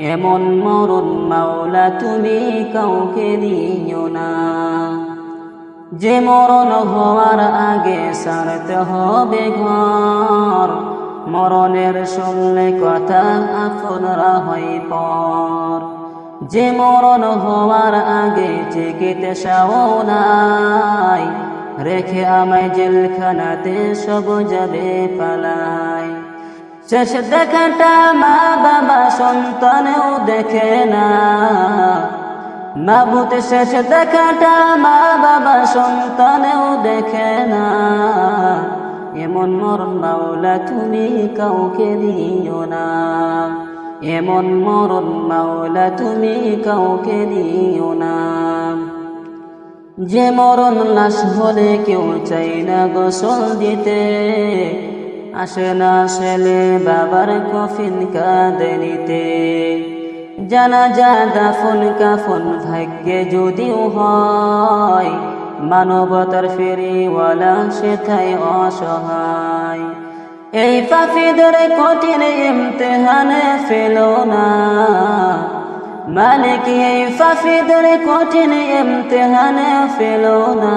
এমন মরণ মাওলা তুমি কাউকে দিও না। যে মরণ হওয়ার আগে সারতে হবে ঘর, মরণের শুনলে কথা আপনারা হয় পর। যে মরণ হওয়ার আগে চিকিৎসাও নাই, রেখে আমায় জেলখানাতে সব যাবে পালায় শেষ দেখাটা মা বাবা সন্তানেও দেখে না। মাবুতে শেষ দেখাটা মা বাবা সন্তানেও দেখে না। এমন মরণ মাওলা তুমি কাউকে দিও না। এমন মরণ মাওলা তুমি কাউকে দিও না। যে মরণ লাশ হলে কেউ চাই না গোসল দিতে। আসে না ছেলে বাবার কফিন কাঁদে নিতে জানা যা দাফন কাফন ভাগ্যে যদিও হয়, মানবতার ফেরিওয়ালা সেথায় অসহায়। এই পাফিদের কঠিন ইমতেহানে ফেলো না। মালিক এই ফাফিদের কঠিন ইমতেহানে ফেলো না।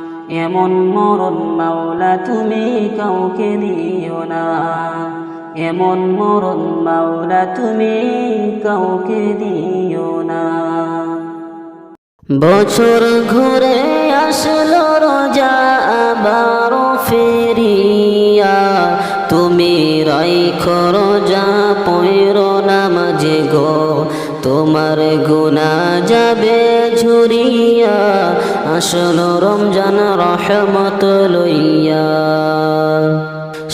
এমন মরণ মাওলা, তুমি কাউকে দিও না। এমন মরণ মাওলা, তুমি কাউকে দিও না। বছর ঘুরে আসলো রোজা, আবার ফেরিয়া, তুমি রাইখো রোজা তোমার গুনা যাবে ঝুরিয়া, আসল রমজান রহমত লইয়া।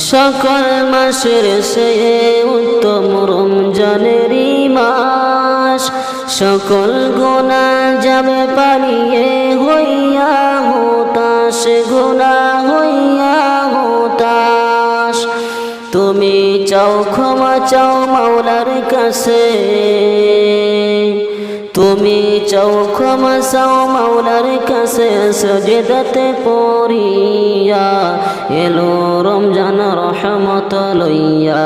সকল মাসের সে উত্তম রমজানের মাস, সকল গোনা যাবে পালিয়ে হইয়া হতাশ গোনা হইয়া হতাশ তুমি চাও ক্ষমা চাও মাওলার কাছে। তুমি ক্ষমা চাও মাওলার কাছে সজেদাতে পড়িয়া। এলো রমজান রহমত লইয়া।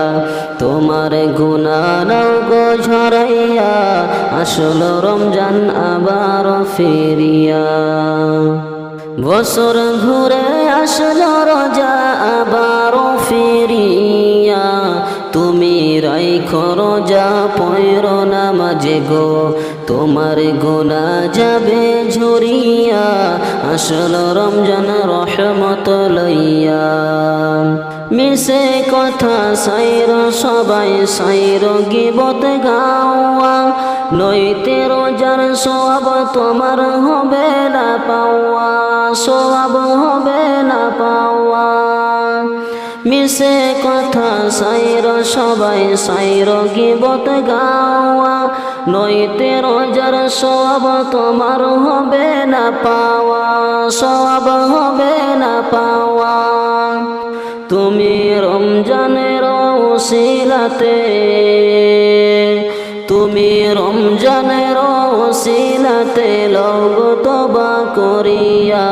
তোমার গুনা নাও গো ঝরাইয়া। আসল রমজান আবার ফিরিয়া। বছর ঘুরে আসলো রোজা আবার ফিরিয়া। তুমি রাইখো রোজা পয়র নামাজে গো। তোমার গোনা যাবে ঝুরিয়া, আসল রমজান রহমত লইয়া। মিশে কথা সাইর, সবাই সাইর গিবত গাওয়া। নইতে রোজার সব তোমার হবে না পাওয়া সব হবে না পাওয়া। মিশে কথা সাইর, সবাই সাইর গিবত গাওয়া। নইতে রোজার সব তোমার হবে না পাওয়া সব হবে না পাওয়া। তুমি রমজানের ওসিলাতে, তুমি রমজানের ওসিলাতে লগতবা করিয়া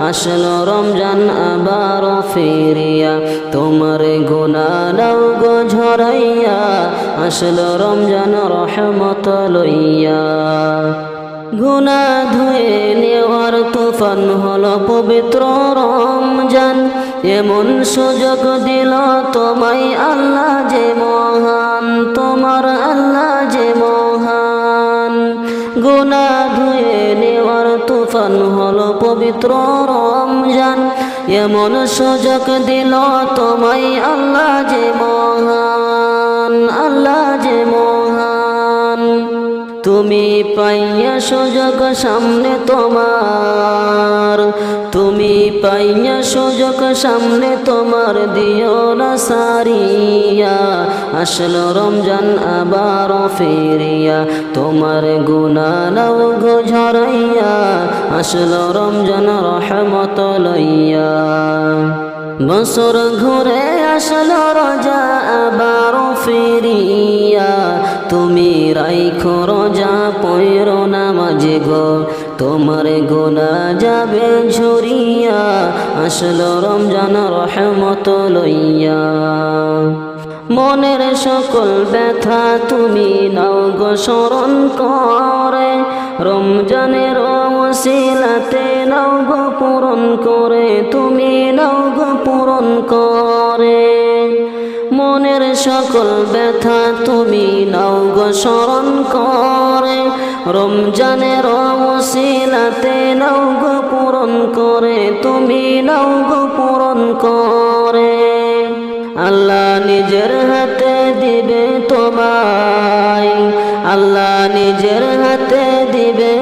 আসলো রমজান, আবার ফিরিয়া। তোমার গুনা গো ঝরাইয়া। আসলো রমজান, রহমত লইয়া। গুনা ধুয়ে নেওয়ার তুফান হলো পবিত্র রমজান। এমন সুযোগ দিল তোমায় আল্লাহ যে মহান, তোমার আল্লাহ যে মহান। গুনা ধুয়ে নেওয়ার তুফান হলো পবিত্র রমজান। এমন সুযোগ দিল তোমায় আল্লাহ যে মহান, আল্লাহ যে মহান। তুমি পাইয়া সুযোগ সামনে তোমার। তুমি পাইয়া সুযোগ, সামনে তোমার দিও না সারিয়া। আসলো রমজান, আবার ফিরিয়া, তোমার গুনা নাও গো ঝরাইয়া। আসলো রমজান, রহমত লইয়া। বছর ঘুরে আসলো রোজা, আবার ফিরিয়া। তুমি রাইখো রোজা পৈর নামাজে গো। তোমার গোনা যাবে ঝরিয়া, আসলো রমজান রহমত লইয়া। মনের সকল ব্যথা তুমি নাও গো স্মরণ করে, রমজানের ওসিলাতে নাও গো পূরণ করে, তুমি নাও গো পূরণ করে। সকল ব্যথা তুমি নাও গো স্মরণ করে। রমজানের ওসিলাতে নাও গো পূরণ করে, তুমি নাও গো পূরণ করে। আল্লাহ নিজের হাতে দিবে তোমায়, আল্লাহ নিজের হাতে দিবে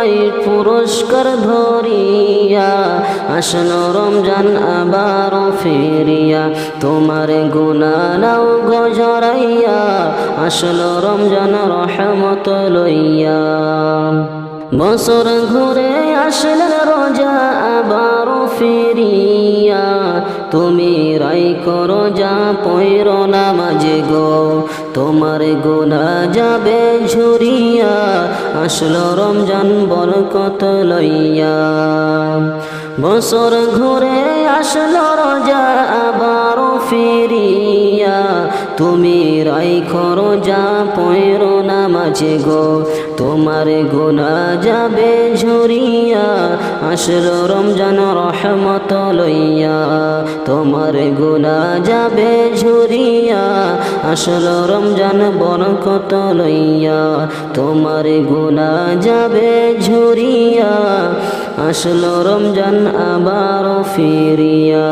তোমায় পুরস্কার ধরিয়া আসলো রমজান আবার ফিরিয়া। তোমার গুণা নাও গজরাইয়া আসলো রমজান রহমত লইয়া। বছর ঘুরে আসলেন রোজা আবার ফিরিয়া। তুমি রাই করো যা পৈর নামাজে গো। তোমার গোনা যাবে ঝুরিয়া আসলো রমজান বরকত লইয়া। বছর ঘুরে আসলো রোজা, আবার ফিরিয়া। তুমি রাই করো যা পৈর নামাজে গো। তোমার গোনা যাবে ঝুরিয়া। আসলো রমজান রহমত লইয়া। তোমার গোনা যাবে ঝুরিয়া। আসলো রমজান বরকত লইয়া। তোমার গোনা যাবে ঝুরিয়া। আসলো রমজান আবার ফিরিয়া।